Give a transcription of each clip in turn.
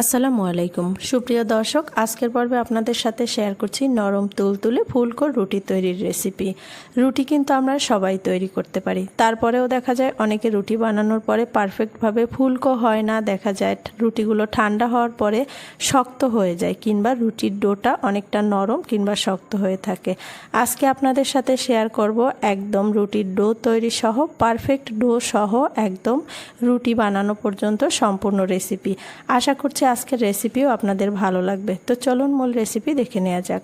আসসালামু আলাইকুম। সুপ্রিয় দর্শক, আজকের পর্বে আপনাদের সাথে শেয়ার করছি নরম তুলতুলে ফুলকো রুটি তৈরির রেসিপি রুটি কিন্তু আমরা সবাই তৈরি করতে পারি। তারপরেও দেখা যায় অনেকে রুটি বানানোর পরে পারফেক্টভাবে ফুলকো হয় না। দেখা যায় রুটিগুলো ঠান্ডা হওয়ার পরে শক্ত হয়ে যায় কিংবা রুটির ডোটা অনেকটা নরম কিংবা শক্ত হয়ে থাকে। আজকে আপনাদের সাথে শেয়ার করব একদম রুটির ডো তৈরি সহ পারফেক্ট ডো সহ একদম রুটি বানানো পর্যন্ত সম্পূর্ণ রেসিপি আশা করছি আজকের রেসিপিও আপনাদের ভালো লাগবে। তো চলুন মূল রেসিপি দেখে নেওয়া যাক।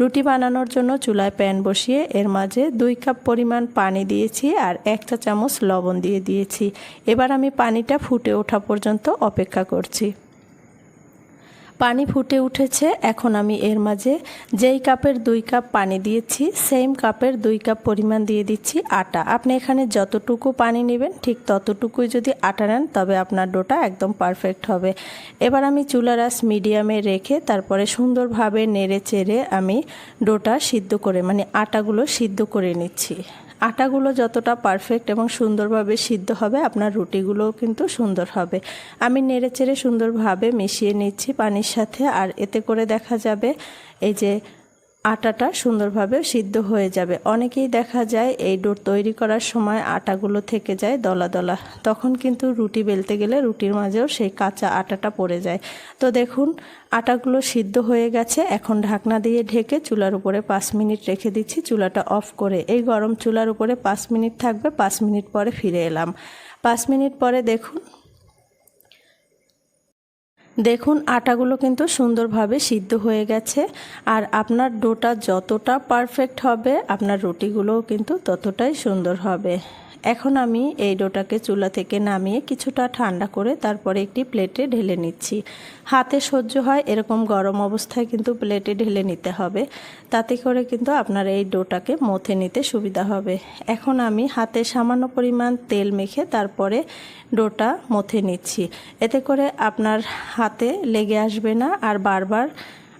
রুটি বানানোর জন্য চুলায় প্যান বসিয়ে এর মাঝে দুই কাপ পরিমাণ পানি দিয়েছি আর একটা চামচ লবণ দিয়ে দিয়েছি। এবার আমি পানিটা ফুটে ওঠা পর্যন্ত অপেক্ষা করছি। পানি ফুটে উঠেছে, এখন আমি এর মাঝে যেই কাপের দুই কাপ পানি দিয়েছি, সেম কাপের দুই কাপ পরিমাণ দিয়ে দিচ্ছি আটা। আপনি এখানে যতটুকু পানি নেবেন, ঠিক ততটুকুই যদি আটা নেন, তবে আপনার ডোটা একদম পারফেক্ট হবে। এবার আমি চুলারাস মিডিয়ামে রেখে তারপরে সুন্দরভাবে নেড়ে চেড়ে আমি ডোটা সিদ্ধ করে মানে আটাগুলো সিদ্ধ করে নিচ্ছি। আটাগুলো যতটা পারফেক্ট এবং সুন্দরভাবে সিদ্ধ হবে, আপনার রুটিগুলোও কিন্তু সুন্দর হবে। আমি নেড়ে চেড়ে সুন্দরভাবে মিশিয়ে নিচ্ছি পানির সাথে, আর এতে করে দেখা যাবে, এই যে আটাটা সুন্দরভাবে সিদ্ধ হয়ে যাবে। অনেকেই দেখা যায় এই ডোর তৈরি করার সময় আটাগুলো থেকে যায় দলা দলা। তখন কিন্তু রুটি বেলতে গেলে রুটির মাঝেও সেই কাঁচা আটাটা পড়ে যায়। তো দেখুন, আটাগুলো সিদ্ধ হয়ে গেছে। এখন ঢাকনা দিয়ে ঢেকে চুলার উপরে পাঁচ মিনিট রেখে দিচ্ছি। চুলাটা অফ করে এই গরম চুলার উপরে পাঁচ মিনিট থাকবে। পাঁচ মিনিট পরে ফিরে এলাম। পাঁচ মিনিট পরে দেখুন দেখুন, আটাগুলো কিন্তু সুন্দরভাবে সিদ্ধ হয়ে গেছে। আর আপনার ডোটা যতটা পারফেক্ট হবে, আপনার রুটিগুলোও কিন্তু ততটাই সুন্দর হবে। এখন আমি এই ডোটাকে চুলা থেকে নামিয়ে কিছুটা ঠান্ডা করে তারপরে একটি প্লেটে ঢেলে নিচ্ছি। হাতে সহ্য হয় এরকম গরম অবস্থায় কিন্তু প্লেটে ঢেলে নিতে হবে। তাতে করে কিন্তু আপনার এই ডোটাকে মথে নিতে সুবিধা হবে। এখন আমি হাতে সামান্য পরিমাণ তেল মেখে তারপরে ডোটা মথে নিচ্ছি। এতে করে আপনার হাতে লেগে আসবে না আর বারবার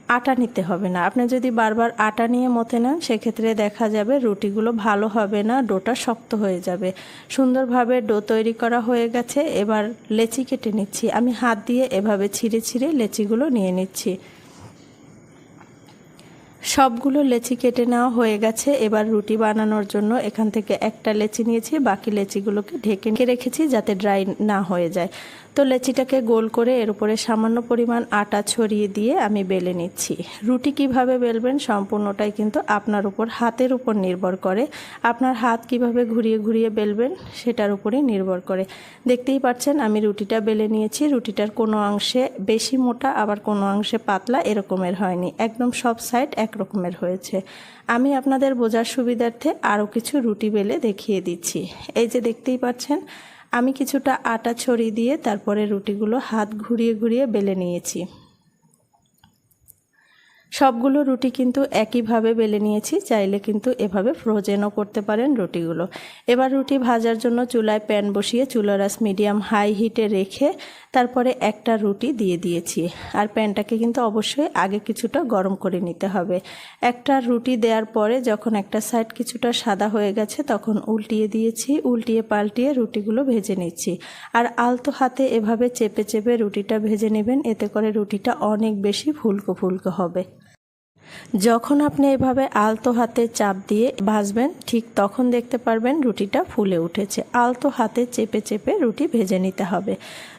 আটা নিতে হবে না। আপনি যদি বারবার আটা নিয়ে মতে নেন, সেক্ষেত্রে দেখা যাবে রুটিগুলো ভালো হবে না, ডোটা শক্ত হয়ে যাবে। সুন্দরভাবে ডো তৈরি করা হয়ে গেছে। এবার লেচি কেটে নিচ্ছি। আমি হাত দিয়ে এভাবে ছিঁড়ে ছিঁড়ে লেচিগুলো নিয়ে নিচ্ছি। সবগুলো লেচি কেটে নেওয়া হয়ে গেছে। এবার রুটি বানানোর জন্য এখান থেকে একটা লেচি নিয়েছি। বাকি লেচিগুলোকে ঢেকে রেখেছি যাতে ড্রাই না হয়ে যায়। তো লেচিটাকে গোল করে এর উপরে সামান্য পরিমাণ আটা ছড়িয়ে দিয়ে আমি বেলে নিচ্ছি। রুটি কীভাবে বেলবেন সম্পূর্ণটাই কিন্তু আপনার উপর, হাতের উপর নির্ভর করে। আপনার হাত কীভাবে ঘুরিয়ে ঘুরিয়ে বেলবেন সেটার উপরেই নির্ভর করে। দেখতেই পাচ্ছেন আমি রুটিটা বেলে নিয়েছি। রুটিটার কোনো অংশে বেশি মোটা, আবার কোনো অংশে পাতলা এরকমের হয়নি। একদম সব সাইড একরকমের হয়েছে। আমি আপনাদের বোঝার সুবিধার্থে আরও কিছু রুটি বেলে দেখিয়ে দিচ্ছি। এই যে দেখতেই পাচ্ছেন আমি কিছুটা আটা ছড়িয়ে দিয়ে তারপরে রুটিগুলো হাত ঘুরিয়ে ঘুরিয়ে বেলে নিয়েছি। সবগুলো রুটি কিন্তু একইভাবে বেলে নিয়েছি, চাইলে কিন্তু এভাবে ফ্রোজেনও করতে পারেন রুটিগুলো। এবার রুটি ভাজার জন্য চুলায় প্যান বসিয়ে চুলারাস মিডিয়াম হাই হিটে রেখে তারপরে একটা রুটি দিয়ে দিয়েছি। আর প্যানটাকে কিন্তু অবশ্যই আগে কিছুটা গরম করে নিতে হবে। একটা রুটি দেওয়ার পরে যখন একটা সাইড কিছুটা সাদা হয়ে গেছে, তখন উল্টিয়ে দিয়েছি, উল্টিয়ে পাল্টিয়ে রুটিগুলো ভেজে নিচ্ছি। আর আলতো হাতে এভাবে চেপে চেপে রুটিটা ভেজে নেবেন, এতে করে রুটিটা অনেক বেশি ফুলকো ফুলকো হবে। যখন আপনি এভাবে আলতো হাতে চাপ দিয়ে ভাজবেন, ঠিক তখন দেখতে পারবেন রুটিটা ফুলে উঠেছে। আলতো হাতে চেপে চেপে রুটি ভেজে নিতে হবে।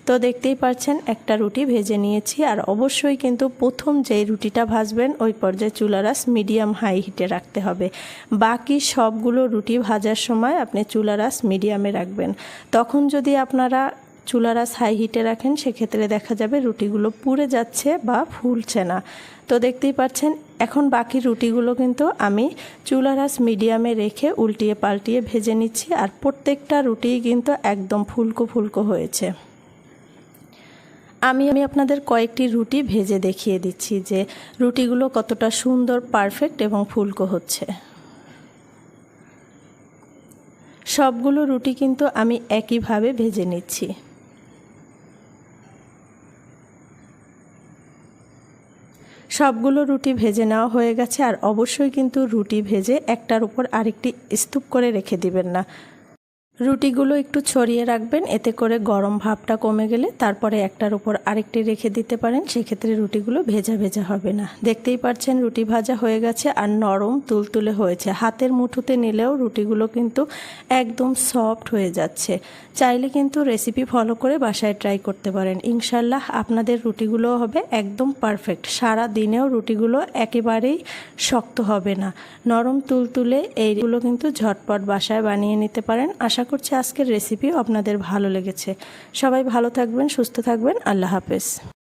তো দেখতেই পাচ্ছেন একটা রুটি ভেজে নিয়েছি আর অবশ্যই কিন্তু প্রথম যেই রুটিটা ভাজবেন, ওই পর্যায়ে চুলারাস মিডিয়াম হাই হিটে রাখতে হবে। বাকি সবগুলো রুটি ভাজার সময় আপনি চুলারাস মিডিয়ামে রাখবেন। তখন যদি আপনারা চুলারাস হাই হিটে রাখেন, সেক্ষেত্রে দেখা যাবে রুটিগুলো পুড়ে যাচ্ছে বা ফুলছে না। তো দেখতেই পাচ্ছেন, এখন বাকি রুটিগুলো কিন্তু আমি চুলারাস মিডিয়ামে রেখে উল্টিয়ে পাল্টিয়ে ভেজে নিচ্ছি আর প্রত্যেকটা রুটিই কিন্তু একদম ফুলকো ফুলকো হয়েছে। আমি আমি আপনাদের কয়েকটি রুটি ভেজে দেখিয়ে দিচ্ছি যে রুটিগুলো কতটা সুন্দর পারফেক্ট এবং ফুলকো হচ্ছে। সবগুলো রুটি কিন্তু আমি একইভাবে ভেজে নিচ্ছি। সবগুলো রুটি ভেজে নেওয়া হয়ে গেছে আর অবশ্যই কিন্তু রুটি ভেজে একটার উপর আরেকটি স্তূপ করে রেখে দিবেন না। রুটিগুলো একটু ছড়িয়ে রাখবেন। এতে করে গরম ভাবটা কমে গেলে তারপরে একটার উপর আরেকটি রেখে দিতে পারেন। সেক্ষেত্রে রুটিগুলো ভেজা ভেজা হবে না। দেখতেই পাচ্ছেন রুটি ভাজা হয়ে গেছে আর নরম তুলতুলে হয়েছে। হাতের মুঠোতে নিলেও রুটিগুলো কিন্তু একদম সফট হয়ে যাচ্ছে। চাইলে কিন্তু রেসিপি ফলো করে বাসায় ট্রাই করতে পারেন। ইনশাল্লাহ আপনাদের রুটিগুলো হবে একদম পারফেক্ট। সারা দিনেও রুটিগুলো একেবারেই শক্ত হবে না। নরম তুলতুলে এইগুলো কিন্তু ঝটপট বাসায় বানিয়ে নিতে পারেন। আশা করছি আজকের রেসিপিও আপনাদের ভালো লেগেছে। সবাই ভালো থাকবেন সুস্থ থাকবেন। আল্লাহ হাফেজ।